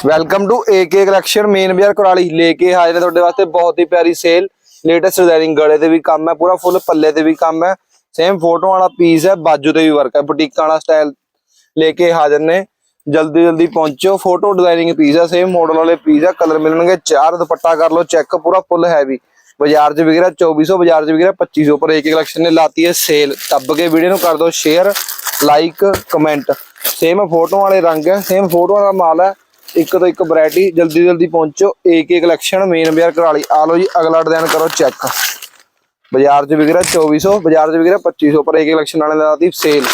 Welcome to AK collection main ਬਾਜ਼ਾਰ ਕੁਰਾਲੀ ਲੈ ਕੇ ਹਾਜ਼ਰ ਹਾਂ ਤੁਹਾਡੇ ਵਾਸਤੇ ਬਹੁਤ ਹੀ ਪਿਆਰੀ ਸੇਲ ਲੇਟੈਸਟ ਡਿਜ਼ਾਈਨਿੰਗ ਗਲੇ ਤੇ ਵੀ ਕੰਮ ਹੈ ਪੂਰਾ ਫੁੱਲ ਪੱਲੇ ਤੇ ਵੀ ਕੰਮ ਹੈ ਸੇਮ ਫੋਟੋ ਵਾਲਾ ਪੀਸ ਹੈ ਬਾਜੂ ਤੇ ਵੀ ਵਰਕ ਹੈ ਬੁਟੀਕਾਂ ਵਾਲਾ ਸਟਾਈਲ ਲੈ ਕੇ ਹਾਜ਼ਰ ਨੇ ਜਲਦੀ ਜਲਦੀ ਪਹੁੰਚੋ ਫੋਟੋ ਡਿਜ਼ਾਈਨਿੰਗ ਪੀਸ ਹੈ ਸੇਮ ਮਾਡਲ ਵਾਲੇ ਪੀਸ ਹੈ ਕਲਰ ਮਿਲਣਗੇ ਚਾਰ ਦੁਪੱਟਾ ਕਰ ਲਓ ਚੈੱਕ ਪੂਰਾ ਫੁੱਲ ਹੈਵੀ ਬਾਜ਼ਾਰ 'ਚ ਵਿਕ ਰਿਹਾ 2400 ਬਾਜ਼ਾਰ 'ਚ ਵਿਕ ਰਿਹਾ 2500 ਪਰ ਏਕੇ ਕਲੈਕਸ਼ਨ ਨੇ ਲਾਤੀ ਹੈ ਸੇਲ ਦੱਬ ਕੇ ਵੀਡੀਓ ਨੂੰ ਕਰ ਦਿਓ share like comment same photo ਵਾਲੇ ਰੰਗ ਹੈ ਸੇਮ ਫੋਟੋ ਵਾਲਾ ਮਾਲ ਹੈ ਇੱਕ ਤੋਂ ਇੱਕ ਵੈਰਾਈਟੀ ਜਲਦੀ ਜਲਦੀ ਪਹੁੰਚੋ। ਏਕੇ ਕਲੈਕਸ਼ਨ ਮੇਨ ਬਾਜ਼ਾਰ ਕਰਾਲੀ ਆ ਲਓ ਜੀ, ਅਗਲਾ ਡਿਜ਼ਾਈਨ ਕਰੋ ਚੈੱਕ ਬਾਜ਼ਾਰ 'ਚ ਵਿਕ ਰਿਹਾ 2400 ਬਾਜ਼ਾਰ 'ਚ ਵਿਕ ਰਿਹਾ 2500 ਪਰ ਏਕੇ ਕਲੈਕਸ਼ਨ ਵਾਲੇ ਦਾ ਦੀ ਸੇਲ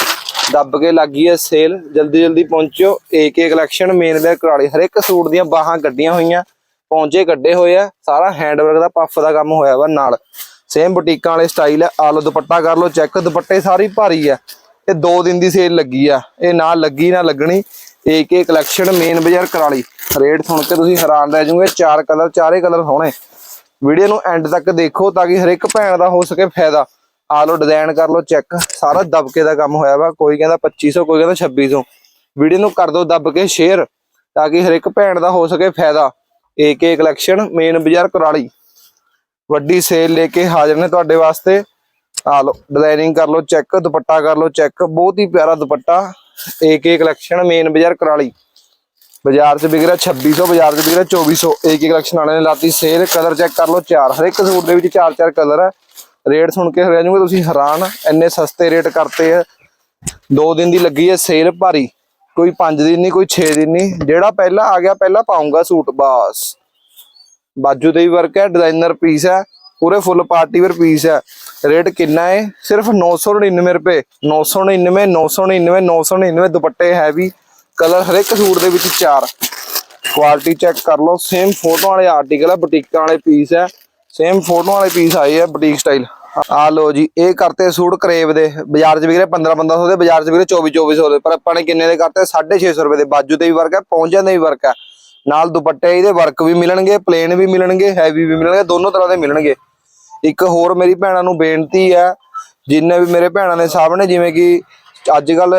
ਦੱਬ ਕੇ ਲੱਗੀ ਹੈ ਸੇਲ ਜਲਦੀ ਜਲਦੀ ਪਹੁੰਚੋ। ਏਕੇ ਕਲੈਕਸ਼ਨ ਮੇਨ ਬਾਜ਼ਾਰ ਕਰਾਲੀ ਹਰ ਇੱਕ ਸੂਟ ਦੀਆਂ ਬਾਹਾਂ ਕੱਢੀਆਂ ਹੋਈਆਂ। ਪੌਂਚੇ ਕੱਢੇ ਹੋਏ ਆ। ਸਾਰਾ ਹੈਂਡਵਰਕ ਦਾ ਪੱਫ ਦਾ ਕੰਮ ਹੋਇਆ ਵਾ ਨਾਲ। ਸੇਮ ਬੁਟੀਕਾਂ ਵਾਲੇ ਸਟਾਈਲ ਹੈ ਆ ਲਓ, ਦੁਪੱਟਾ ਕਰ ਲਓ ਚੈੱਕ ਦੁਪੱਟੇ ਸਾਰੀ ਭਾਰੀ ਆ। ਇਹ 2 ਦਿਨ ਦੀ ਸੇਲ ਲੱਗੀ ਆ। ਇਹ ਨਾ ਲੱਗੀ, ਨਾ ਲੱਗਣੀ। ਏਕੇ ਕਲੈਕਸ਼ਨ ਮੇਨ ਬਾਜ਼ਾਰ ਕਰਾਲੀ ਰੇਟ ਸੁਣ ਕੇ ਤੁਸੀਂ ਹੈਰਾਨ ਰਹਿ ਜਾਓਗੇ, ਚਾਰ ਕਲਰ ਚਾਰੇ ਕਲਰ ਸੋਹਣੇ। ਵੀਡੀਓ ਨੂੰ ਐਂਡ ਤੱਕ ਦੇਖੋ ਤਾਂ ਕਿ ਹਰ ਇੱਕ ਭੈਣ ਦਾ ਹੋ ਸਕੇ ਫਾਇਦਾ। ਆ ਲੋ ਡਿਜ਼ਾਈਨ ਕਰ ਲਓ ਚੈੱਕ ਸਾਰਾ ਦਬਕੇ ਦਾ ਕੰਮ ਹੋਇਆ ਵਾ, ਕੋਈ ਕਹਿੰਦਾ 2500 ਕੋਈ ਕਹਿੰਦਾ 2600 ਵੀਡੀਓ ਨੂੰ ਕਰ ਦਿਓ ਦੱਬ ਕੇ ਸ਼ੇਅਰ ਤਾਂ ਕਿ ਹਰ ਇੱਕ ਭੈਣ ਦਾ ਹੋ ਸਕੇ ਫਾਇਦਾ। ਏਕੇ ਕਲੈਕਸ਼ਨ ਮੇਨ ਬਾਜ਼ਾਰ ਕਰਾਲੀ ਵੱਡੀ ਸੇਲ ਲੈ ਕੇ ਹਾਜ਼ਰ ਨੇ ਤੁਹਾਡੇ ਵਾਸਤੇ। ਆ ਲਓ ਡਿਜ਼ਾਈਨਿੰਗ ਕਰ ਲਓ ਚੈੱਕ ਦੁਪੱਟਾ ਕਰ ਲਓ ਚੈੱਕ ਬਹੁਤ ਹੀ ਪਿਆਰਾ ਦੁਪੱਟਾ ਏਕੇ ਕਲੈਕਸ਼ਨ ਮੇਨ ਬਾਜ਼ਾਰ ਕਰਾਲੀ। ਬਾਜ਼ਾਰ 'ਚ ਵਿਕ ਰਿਹਾ 2600 ਬਾਜ਼ਾਰ 'ਚ ਵਿਕ ਰਿਹਾ 2400 ਏਕੇ ਕਲੈਕਸ਼ਨ ਵਾਲਿਆਂ ਨੇ ਲਾਤੀ ਸੇਲ ਕਲਰ ਚੈੱਕ ਕਰ ਲਓ ਚਾਰ ਹਰ ਇੱਕ ਸੂਟ ਦੇ ਵਿੱਚ ਚਾਰ ਚਾਰ ਕਲਰ ਹੈ ਰੇਟ ਸੁਣ ਕੇ ਰਹਿ ਜਾਓਗੇ ਤੁਸੀਂ ਹੈਰਾਨ ਇੰਨੇ ਸਸਤੇ ਰੇਟ ਕਰਤੇ ਆ। ਦੋ ਦਿਨ ਦੀ ਲੱਗੀ ਹੈ ਸੇਲ ਭਾਰੀ, ਕੋਈ 5 ਦਿਨ ਨਹੀਂ, ਕੋਈ 6 ਦਿਨ ਨਹੀਂ, ਜਿਹੜਾ ਪਹਿਲਾਂ ਆ ਗਿਆ, ਪਹਿਲਾਂ ਪਾਉਂਗਾ ਸੂਟ, ਬਾਸ। ਬਾਜੂ ਤੇ ਵੀ ਵਰਕ ਹੈ ਡਿਜ਼ਾਈਨਰ ਪੀਸ ਹੈ ਪੂਰੇ ਫੁੱਲ ਪਾਰਟੀ ਵੇਅਰ ਪੀਸ ਹੈ ਰੇਟ ਕਿੰਨਾ ਹੈ ਸਿਰਫ 999 ਰੁਪਏ। 999 999 999 ਦੁਪੱਟੇ ਹੈਵੀ, ਕਲਰ ਹਰ ਇੱਕ ਸੂਟ ਦੇ ਵਿੱਚ ਚਾਰ। ਕੁਆਲਿਟੀ ਚੈੱਕ ਕਰ ਲਓ। ਸੇਮ ਫੋਟੋ ਵਾਲੇ ਆਰਟੀਕਲ ਹੈ ਬੁਟੀਕਾਂ ਵਾਲੇ ਪੀਸ ਹੈ ਸੇਮ ਫੋਟੋ ਵਾਲੇ ਪੀਸ ਆਏ ਆ ਬੁਟੀਕ ਸਟਾਈਲ ਆ ਲੋ ਜੀ, ਇਹ ਕਰਤੇ ਸੂਟ ਕਰੇਵ ਦੇ। ਬਾਜ਼ਾਰ 'ਚ ਵਿਕ ਰਹੇ 15 1500 ਦੇ, ਬਾਜ਼ਾਰ 'ਚ ਵਿਕ ਰਹੇ 24 2400 ਦੇ। ਪਰ ਆਪਾਂ ਨੇ ਕਿੰਨੇ ਦੇ ਕਰਤੇ? 650 ਰੁਪਏ ਦੇ। ਬਾਜੂ ਤੇ ਵੀ ਵਰਕ ਹੈ ਪਹੁੰਚਿਆਂ ਦੇ ਵੀ ਵਰਕ ਹੈ ਨਾਲ ਦੁਪੱਟੇ ਇਹਦੇ ਵਰਕ ਵੀ ਮਿਲਣਗੇ ਪਲੇਨ ਵੀ ਮਿਲਣਗੇ ਹੈਵੀ ਵੀ ਮਿਲਣਗੇ, ਦੋਨੋਂ ਤਰ੍ਹਾਂ ਦੇ ਮਿਲਣਗੇ। ਇੱਕ ਹੋਰ ਮੇਰੀ ਭੈਣਾਂ ਨੂੰ ਬੇਨਤੀ ਹੈ, ਜਿੰਨੇ ਵੀ ਮੇਰੇ ਭੈਣਾਂ ਨੇ ਸਭ ਨੇ ਜਿਵੇਂ ਕਿ ਅੱਜ ਕੱਲ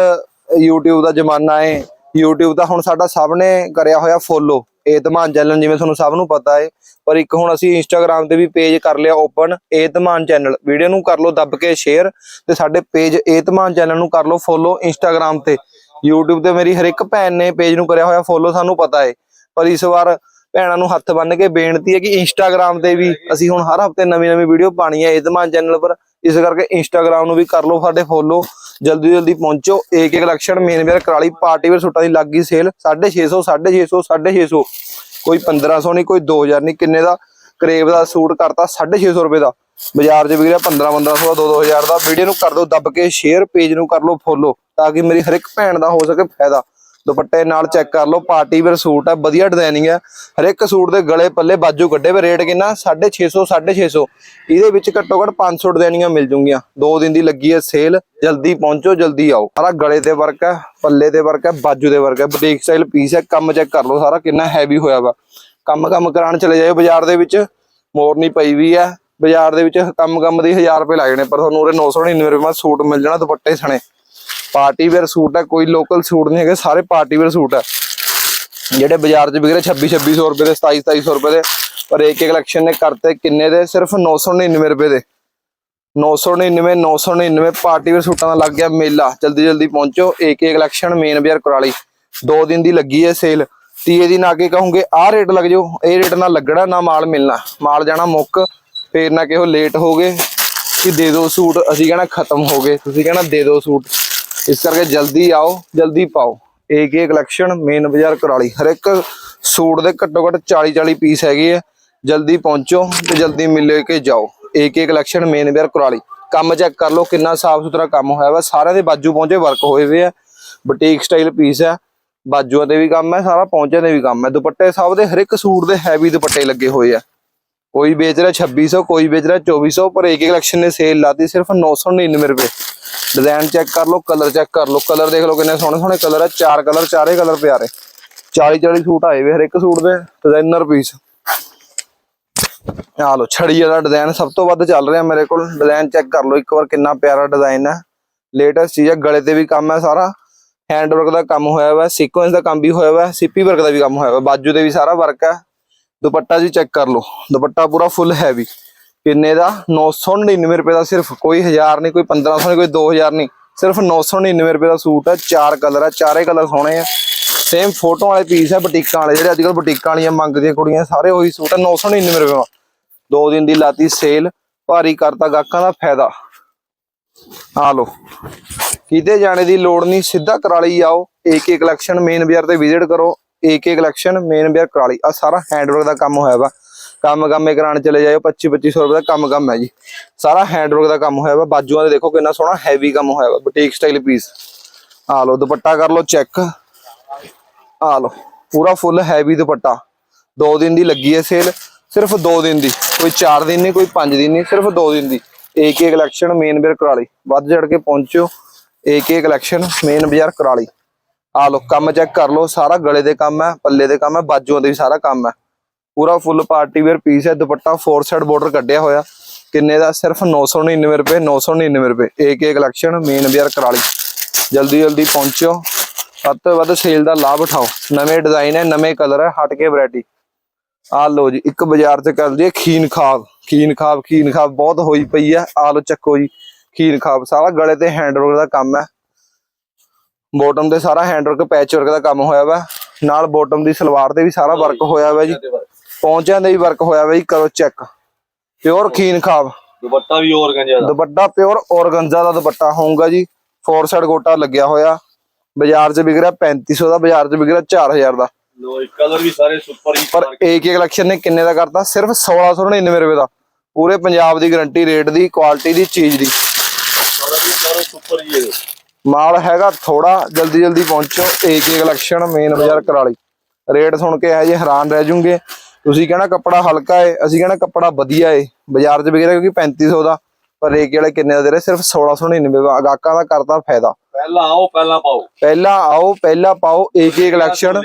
YouTube ਦਾ ਜ਼ਮਾਨਾ ਹੈ YouTube ਦਾ ਹੁਣ ਸਾਡਾ ਸਭ ਨੇ ਕਰਿਆ ਹੋਇਆ ਫੋਲੋ ਏਤਮਾਨ ਚੈਨਲ ਜਿਵੇਂ ਤੁਹਾਨੂੰ ਸਭ ਨੂੰ ਪਤਾ ਹੈ ਪਰ ਇੱਕ ਹੁਣ ਅਸੀਂ Instagram ਤੇ ਵੀ ਪੇਜ ਕਰ ਲਿਆ ਓਪਨ ਏਤਮਾਨ ਚੈਨਲ ਵੀਡੀਓ ਨੂੰ ਕਰ ਲਓ ਦੱਬ ਕੇ ਸ਼ੇਅਰ ਤੇ ਸਾਡੇ ਪੇਜ ਏਤਮਾਨ ਚੈਨਲ ਨੂੰ ਕਰ ਲਓ ਫੋਲੋ Instagram ਤੇ, YouTube ਤੇ ਮੇਰੀ ਹਰ ਇੱਕ ਭੈਣ ਨੇ ਪੇਜ ਨੂੰ ਕਰਿਆ ਹੋਇਆ ਫੋਲੋ ਸਾਨੂੰ ਪਤਾ ਹੈ ਪਰ ਇਸ ਵਾਰ ਭੈਣਾਂ ਨੂੰ ਹੱਥ ਬੰਨ ਕੇ ਬੇਨਤੀ ਹੈ ਕਿ ਇੰਸਟਾਗ੍ਰam ਤੇ ਵੀ ਅਸੀਂ ਹੁਣ ਹਰ ਹਫ਼ਤੇ ਨਵੀਂ ਨਵੀਂ ਵੀਡੀਓ ਪਾਣੀ ਹੈ ਇਦਮਾਨ ਚੈਨਲ ਪਰ। ਇਸ ਕਰਕੇ ਇੰਸਟਾਗ੍ਰam ਨੂੰ ਵੀ ਕਰ ਲਓ, ਸਾਡੇ ਫੋਲੋ ਜਲਦੀ ਜਲਦੀ ਪਹੁੰਚੋ। ਏਕ ਇੱਕ ਕਲੈਕਸ਼ਨ ਮੇਨ ਵੇਅਰ ਕਰਾਲੀ ਪਾਰਟੀ ਵੇਅਰ ਸੂਟਾਂ ਦੀ ਲੱਗੀ ਸੇਲ 650 650 650 ਕੋਈ 1500 ਨਹੀਂ, ਕੋਈ 2000 ਨਹੀਂ। ਕਿੰਨੇ ਦਾ? ਕਰੇਬ ਦਾ ਸੂਟ ਕਰਤਾ 650 ਰੁਪਏ ਦਾ। ਬਾਜ਼ਾਰ 'ਚ ਵਿਕ ਰਿਹਾ 15 1500 ਦਾ 2000 ਦਾ ਵੀਡੀਓ ਨੂੰ ਕਰ ਦਿਓ, ਦੱਬ ਕੇ ਸ਼ੇਅਰ ਪੇਜ ਨੂੰ ਕਰ ਲਓ ਫੋਲੋ ਤਾਂ ਕਿ ਮੇਰੀ ਹਰ ਇੱਕ ਭੈਣ ਦਾ ਹੋ ਸਕੇ ਫਾਇਦਾ। ਦੁਪੱਟੇ ਨਾਲ ਚੈੱਕ ਕਰ ਲਓ, ਪਾਰਟੀ ਵੇਅਰ ਸੂਟ ਹੈ ਵਧੀਆ ਡਿਜ਼ਾਈਨਿੰਗ ਹੈ ਹਰ ਇੱਕ ਸੂਟ ਦੇ ਗਲੇ ਪੱਲੇ ਬਾਜੂ ਕੱਢੇ ਵੇ, ਰੇਟ ਕਿੰਨਾ? 650 650 ਇਹਦੇ ਵਿੱਚ ਘੱਟੋ ਘੱਟ 500 ਡਿਜ਼ਾਈਨਿੰਗਾਂ ਮਿਲ ਜੂਗੀਆਂ। ਦੋ ਦਿਨ ਦੀ ਲੱਗੀ ਹੈ ਸੇਲ ਜਲਦੀ ਪਹੁੰਚੋ, ਜਲਦੀ ਆਓ। ਸਾਰਾ ਗਲੇ ਤੇ ਵਰਕ ਹੈ ਪੱਲੇ ਤੇ ਵਰਕ ਹੈ ਬਾਜੂ ਦੇ ਵਰਕ ਹੈ ਬੁਟੀਕ ਸਟਾਈਲ ਪੀਸ ਹੈ ਕੰਮ ਚੈੱਕ ਕਰ ਲਓ ਸਾਰਾ, ਕਿੰਨਾ ਹੈਵੀ ਹੋਇਆ ਵਾ। ਕੰਮ ਕੰਮ ਕਰਾਉਣ ਚਲੇ ਜਾਓ ਬਾਜ਼ਾਰ ਦੇ ਵਿੱਚ। ਮੋਰਨੀ ਪਈ ਵੀ ਹੈ ਬਾਜ਼ਾਰ ਦੇ ਵਿੱਚ ਕੰਮ ਕੰਮ ਦੀ 1000 ਰੁਪਏ ਲੱਗ ਜਾਣੇ, ਪਰ ਤੁਹਾਨੂੰ ਉਰੇ 999 ਰੁਪਏ ਵਿੱਚ ਸੂਟ ਮਿਲ ਜਾਣਾ ਦੁਪੱਟੇ ਸਣੇ। ਪਾਰਟੀ ਵੇਅਰ ਸੂਟ ਹੈ, ਕੋਈ ਲੋਕਲ ਸੂਟ ਨਹੀਂ ਹੈਗੇ, ਸਾਰੇ ਪਾਰਟੀ ਵੇਅਰ ਸੂਟ ਹੈ। ਜਿਹੜੇ ਬਾਜ਼ਾਰ 'ਚ ਵਿਕ ਰਹੇ 26 2600 ਰੁਪਏ ਦੇ 27 2700 ਰੁਪਏ ਦੇ, ਪਰ ਇੱਕ ਇੱਕ ਕਲੈਕਸ਼ਨ ਨੇ ਕਰਤੇ ਕਿੰਨੇ ਦੇ? ਸਿਰਫ 999 ਰੁਪਏ ਦੇ। 999 999 ਪਾਰਟੀ ਵੇਅਰ ਸੂਟਾਂ ਦਾ ਲੱਗ ਗਿਆ ਮੇਲਾ। ਜਲਦੀ ਜਲਦੀ ਪਹੁੰਚੋ। ਇੱਕ ਇੱਕ ਕਲੈਕਸ਼ਨ ਮੇਨ ਬਾਜ਼ਾਰ ਕੁਰਾਲੀ। ਦੋ ਦਿਨ ਦੀ ਲੱਗੀ ਹੈ ਸੇਲ ਤੀਏ ਦਿਨ ਆ ਕੇ ਕਹੋਗੇ ਆਹ ਰੇਟ ਲੱਗ ਜਾਓ। ਇਹ ਰੇਟ ਨਾਲ ਲੱਗਣਾ, ਨਾ ਮਾਲ ਮਿਲਣਾ। ਮਾਲ ਜਾਣਾ ਮੁੱਕ, ਫੇਰ ਨਾ ਕਿਹੋ ਲੇਟ ਹੋ ਗਏ ਕਿ ਦੇ ਦਿਓ ਸੂਟ। ਅਸੀਂ ਕਹਿਣਾ ਖਤਮ ਹੋ ਗਏ। ਤੁਸੀਂ ਕਹਿਣਾ ਦੇ ਦਿਓ ਸੂਟ। ਇਸ ਕਰਕੇ ਜਲਦੀ ਆਓ, ਜਲਦੀ ਪਾਓ। ਏਕ ਏ ਕਲੈਕਸ਼ਨ ਮੇਨ ਬਾਜ਼ਾਰ ਕੁਰਾਲੀ। ਹਰ ਇੱਕ ਸੂਟ ਦੇ ਘੱਟੋ ਘੱਟ 40 40 ਪੀਸ ਹੈਗੇ ਆ। ਜਲਦੀ ਪਹੁੰਚੋ ਤੇ ਜਲਦੀ ਮਿਲ ਕੇ ਜਾਓ। ਏਕ ਏ ਕਲੈਕਸ਼ਨ ਮੇਨ ਬਾਜ਼ਾਰ ਕੁਰਾਲੀ। ਕੰਮ ਚੈੱਕ ਕਰ ਲਓ ਕਿੰਨਾ ਸਾਫ਼ ਸੁਥਰਾ ਕੰਮ ਹੋਇਆ ਵਾ। ਸਾਰਿਆਂ ਦੇ ਬਾਜੂ ਪਹੁੰਚੇ ਵਰਕ ਹੋਏ ਹੋਏ ਆ। ਬੁਟੀਕ ਸਟਾਈਲ ਪੀਸ ਆ। ਬਾਜੂਆਂ ਤੇ ਵੀ ਕੰਮ ਹੈ ਸਾਰਾ ਪਹੁੰਚਿਆਂ ਤੇ ਵੀ ਕੰਮ ਹੈ ਦੁਪੱਟੇ ਸਭ ਦੇ ਹਰ ਇੱਕ ਸੂਟ ਦੇ ਹੈਵੀ ਦੁਪੱਟੇ ਲੱਗੇ ਹੋਏ ਆ। ਕੋਈ ਵੇਚ ਰਿਹਾ 2600 ਕੋਈ ਵੇਚ ਰਿਹਾ 2400 ਪਰ ਏਕ ਕਲੈਕਸ਼ਨ ਨੇ ਸੇਲ ਲਾਤੀ ਸਿਰਫ 999 ਰੁਪਏ। ਡਿਜ਼ਾਈਨ ਚੈੱਕ ਕਰ ਲਓ ਕਲਰ ਚੈੱਕ ਕਰ ਲਓ। ਕਲਰ ਦੇਖ ਲਓ ਕਿੰਨੇ ਸੋਹਣੇ ਸੋਹਣੇ ਕਲਰ ਆ। ਚਾਰ ਕਲਰ ਚਾਰੇ ਕਲਰ ਪਿਆਰੇ। 40 40 ਸੂਟ ਆਏ ਵੇ ਹਰ ਇੱਕ ਸੂਟ ਦੇ ਡਿਜ਼ਾਈਨਰ ਪੀਸ ਆ ਲੋ ਛੜੀ ਵਾਲਾ ਡਿਜ਼ਾਈਨ ਸਭ ਤੋਂ ਵੱਧ ਚੱਲ ਰਿਹਾ ਮੇਰੇ ਕੋਲ। ਡਿਜ਼ਾਈਨ ਚੈੱਕ ਕਰ ਲਓ, ਇੱਕ ਵਾਰ ਕਿੰਨਾ ਪਿਆਰਾ ਡਿਜ਼ਾਈਨ ਹੈ ਲੇਟੈਸਟ ਚੀਜ਼ ਹੈ ਗਲੇ ਤੇ ਵੀ ਕੰਮ ਹੈ ਸਾਰਾ। ਹੈਂਡ ਵਰਕ ਦਾ ਕੰਮ ਹੋਇਆ ਹੋਇਆ ਸੀਕੁਐਂਸ ਦਾ ਕੰਮ ਵੀ ਹੋਇਆ ਹੋਇਆ ਸਿੱਪੀ ਵਰਕ ਦਾ ਵੀ ਕੰਮ ਹੋਇਆ ਹੋਇਆ ਬਾਜੂ ਤੇ ਵੀ ਸਾਰਾ ਵਰਕ ਹੈ ਦੁਪੱਟਾ ਜੀ ਚੈੱਕ ਕਰ ਲਓ। ਦੁਪੱਟਾ ਪੂਰਾ ਫੁੱਲ ਹੈਵੀ ਕਿੰਨੇ ਦਾ? 999 ਰੁਪਏ ਦਾ ਸਿਰਫ। ਕੋਈ 1000 ਨਹੀਂ, ਕੋਈ 1500 ਨਹੀਂ, ਕੋਈ 2000 ਨਹੀਂ। ਸਿਰਫ 999 ਰੁਪਏ ਦਾ ਸੂਟ ਹੈ ਚਾਰ ਕਲਰ ਆ, ਚਾਰੇ ਕਲਰ ਸੋਹਣੇ ਆ। ਸੇਮ ਫੋਟੋ ਵਾਲੇ ਪੀਸ ਹੈ ਬੁਟੀਕਾਂ ਵਾਲੇ। ਜਿਹੜੇ ਅੱਜ ਕੱਲ ਬੁਟੀਕਾਂ ਵਾਲੀਆਂ ਮੰਗਦੀਆਂ ਕੁੜੀਆਂ, ਸਾਰੇ ਉਹੀ ਸੂਟ ਹੈ 999 ਰੁਪਏ ਦਾ। ਦੋ ਦਿਨ ਦੀ ਲਾਤੀ ਸੇਲ ਭਾਰੀ ਕਰਤਾ ਗਾਹਕਾਂ ਦਾ ਫਾਇਦਾ। ਆ ਲੋ ਕਿਤੇ ਜਾਣੇ ਦੀ ਲੋੜ ਨਹੀਂ, ਸਿੱਧਾ ਕਰਾਲੀ ਆਓ। ਏਕੇ ਕਲੈਕਸ਼ਨ ਮੇਨ ਬਾਜ਼ਾਰ ਤੇ ਵਿਜ਼ਿਟ ਕਰੋ। ਏਕੇ ਕਲੈਕਸ਼ਨ ਮੇਨ ਬਾਜ਼ਾਰ ਕਰਾਲੀ ਆ ਸਾਰਾ ਹੈਂਡਵਰਕ ਦਾ ਕੰਮ ਹੋਇਆ ਵਾ। ਕੰਮ ਕੰਮੇ ਕਰਾਣ ਚਲੇ ਜਾਇਓ 25 2500 ਰੁਪਏ ਦਾ ਕੰਮ ਕੰਮ ਹੈ ਜੀ। ਸਾਰਾ ਹੈਂਡਵਰਕ ਦਾ ਕੰਮ ਹੋਇਆ ਵਾ। ਬਾਜੂਆਂ ਦੇ ਦੇਖੋ ਕਿੰਨਾ ਸੋਹਣਾ ਹੈਵੀ ਕੰਮ ਹੋਇਆ ਵਾ। ਬੁਟੀਕ ਸਟਾਈਲ ਪੀਸ ਆ ਲਓ, ਦੁਪੱਟਾ ਕਰ ਲੋ ਚੈੱਕ ਆ ਲਓ, ਪੂਰਾ ਫੁੱਲ ਹੈਵੀ ਦੁਪੱਟਾ। ਦੋ ਦਿਨ ਦੀ ਲੱਗੀ ਹੈ ਸੇਲ ਸਿਰਫ ਦੋ ਦਿਨ ਦੀ। ਕੋਈ 4 ਦਿਨ ਨਹੀਂ, ਕੋਈ 5 ਦਿਨ ਨਹੀਂ, ਸਿਰਫ ਦੋ ਦਿਨ ਦੀ। ਏਕੇ ਕਲੈਕਸ਼ਨ ਮੇਨ ਬੇਅਰ ਕਰਾਲੀ ਵੱਧ ਚੜ ਕੇ ਪਹੁੰਚੋ ਏਕੇ ਕਲੈਕਸ਼ਨ ਮੇਨ ਬਾਜ਼ਾਰ ਕਰਾਲੀ ਆ ਲੋ ਕੰਮ ਚੈੱਕ ਕਰ ਲੋ ਸਾਰਾ ਗਲੇ ਦੇ ਕੰਮ ਹੈ, ਪੱਲੇ ਦੇ ਕੰਮ ਹੈ, ਬਾਜੂਆਂ ਦੇ ਵੀ ਸਾਰਾ ਕੰਮ ਹੈ। ਪੂਰਾ ਫੁੱਲ ਪਾਰਟੀ ਵੇਅਰ ਪੀਸ ਹੈ, ਦੁਪੱਟਾ ਫੋਰ ਸਾਈਡ ਬਾਰਡਰ ਕੱਢਿਆ ਹੋਇਆ। ਕਿੰਨੇ ਦਾ? ਸਿਰਫ 999 ਰੁਪਏ 999 ਰੁਪਏ। ਏਕੇ ਕਲੈਕਸ਼ਨ ਮੇਨ ਬਾਜ਼ਾਰ ਕਰਾਲੀ ਜਲਦੀ ਜਲਦੀ ਪਹੁੰਚੋ ਵੱਧ ਤੋਂ ਵੱਧ ਸੇਲ ਦਾ ਲਾਭ ਉਠਾਓ। ਨਵੇਂ ਡਿਜ਼ਾਈਨ ਹੈ, ਨਵੇਂ ਕਲਰ ਹੈ, ਹਟ ਕੇ ਵੈਰਾਈਟੀ ਆ ਲੋ ਜੀ, ਇੱਕ ਬਾਜ਼ਾਰ ਤੇ ਕਰ ਲਈਏ ਖੀਨ ਖਾਬ। ਖੀਨ ਖਾਬ ਖੀਨ ਖਾਬ ਬਹੁਤ ਹੋਈ ਪਈ ਹੈ। ਆ ਲੋ ਚੱਕੋ ਜੀ, ਖੀਨ ਖਾਬ। ਸਾਰਾ ਗਲੇ ਤੇ ਹੈਂਡਵਰਕ ਦਾ ਕੰਮ ਹੈ। ਬੋਟਮ ਤੇ ਸਾਰਾ ਹੈਂਡਵਰਕ ਪੈਚ ਵਰਕ ਦਾ ਕੰਮ ਹੋਇਆ ਵਾ। ਨਾਲ ਬੋਟਮ ਦੀ ਸਲਵਾਰ ਤੇ ਵੀ ਸਾਰਾ ਵਰਕ ਹੋਇਆ ਵਾ ਜੀ। ਪੌਂਚਿਆਂ ਦੇ ਵੀ ਵਰਕ ਹੋਇਆ ਵਾ ਜੀ ਕਰੋ ਚੈੱਕ ਪਿਓਰ ਖੀਨ ਖਾਬ ਦੁਪੱਟਾ ਵੀ ਹੋਰ ਗੰਜਾ ਦਾ। ਦੁਪੱਟਾ ਪਿਓਰ ਔਰਗੰਜ਼ਾ ਦਾ ਦੁਪੱਟਾ ਹੋਊਗਾ ਜੀ। ਫੋਰ ਸਾਈਡ ਗੋਟਾ ਲੱਗਿਆ ਹੋਇਆ। ਬਾਜ਼ਾਰ 'ਚ ਵਿਕ ਰਿਹਾ 3500 ਦਾ ਬਾਜ਼ਾਰ 'ਚ ਵਿਕ ਰਿਹਾ 4000 ਦਾ। ਲੋ ਕਲਰ ਵੀ ਸਾਰੇ ਸੁਪਰ ਹੀ ਪਰ ਏਕ ਕਲੈਕਸ਼ਨ ਨੇ ਕਿੰਨੇ ਦਾ ਕਰਤਾ? ਸਿਰਫ 1699 ਰੁਪਏ ਦਾ। ਪੂਰੇ ਪੰਜਾਬ ਦੀ ਗਾਰੰਟੀ ਰੇਟ ਦੀ ਕੁਆਲਿਟੀ ਦੀ ਚੀਜ਼ ਦੀ। ਕਲਰ ਵੀ ਸਾਰੇ ਸੁਪਰ ਹੀ ਹੈ। ਮਾਲ ਹੈਗਾ ਥੋੜਾ ਜਲਦੀ ਜਲਦੀ ਪਹੁੰਚੋ ਏਕ ਏਕ ਕਲੈਕਸ਼ਨ ਮੇਨ ਬਾਜ਼ਾਰ ਕਰਾਲੀ ਰੇਟ ਸੁਣ ਕੇ ਇਹ ਜੇ ਹੈਰਾਨ ਰਹਿ ਜੂਗੇ। ਤੁਸੀਂ ਕਹਿਣਾ ਕੱਪੜਾ ਹਲਕਾ ਏ ਅਸੀਂ ਕਹਿਣਾ ਕੱਪੜਾ ਵਧੀਆ ਏ ਬਾਜ਼ਾਰ 'ਚ ਵਿਕ ਰਿਹਾ ਕਿਉਂਕਿ 3500 ਦਾ ਪਰ ਏਕ ਵਾਲੇ ਕਿੰਨੇ ਦਾ ਦੇ ਰਹੇ? ਸਿਰਫ 1699 ਦਾ ਗਾਹਕਾਂ ਦਾ ਕਰਦਾ ਫਾਇਦਾ। ਪਹਿਲਾਂ ਆਓ ਪਹਿਲਾਂ ਪਾਓ। ਪਹਿਲਾਂ ਆਓ ਪਹਿਲਾਂ ਪਾਓ ਏਕ ਕਲੈਕਸ਼ਨ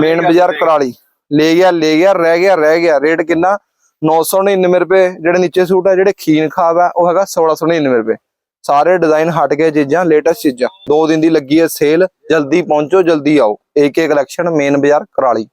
ਮੇਨ ਬਾਜ਼ਾਰ ਕਰਾਲੀ ਲੈ ਗਿਆ ਲੈ ਗਿਆ ਰਹਿ ਗਿਆ ਰਹਿ ਗਿਆ। ਰੇਟ ਕਿੰਨਾ? 999 ਰੁਪਏ ਜਿਹੜੇ ਨੀਚੇ ਸੂਟ ਆ ਜਿਹੜੇ ਖੀਨ ਖਾਬ ਆ ਉਹ ਹੈਗਾ 1699 ਰੁਪਏ। ਸਾਰੇ ਡਿਜ਼ਾਈਨ ਹਟ ਗਏ ਚੀਜ਼ਾਂ ਲੇਟੈਸਟ ਚੀਜ਼ਾਂ। ਦੋ ਦਿਨ ਦੀ ਲੱਗੀ ਹੈ ਸੇਲ ਜਲਦੀ ਪਹੁੰਚੋ, ਜਲਦੀ ਆਓ। ਏਕੇ ਕਲੈਕਸ਼ਨ ਮੇਨ ਬਾਜ਼ਾਰ, ਕਰਾਲੀ।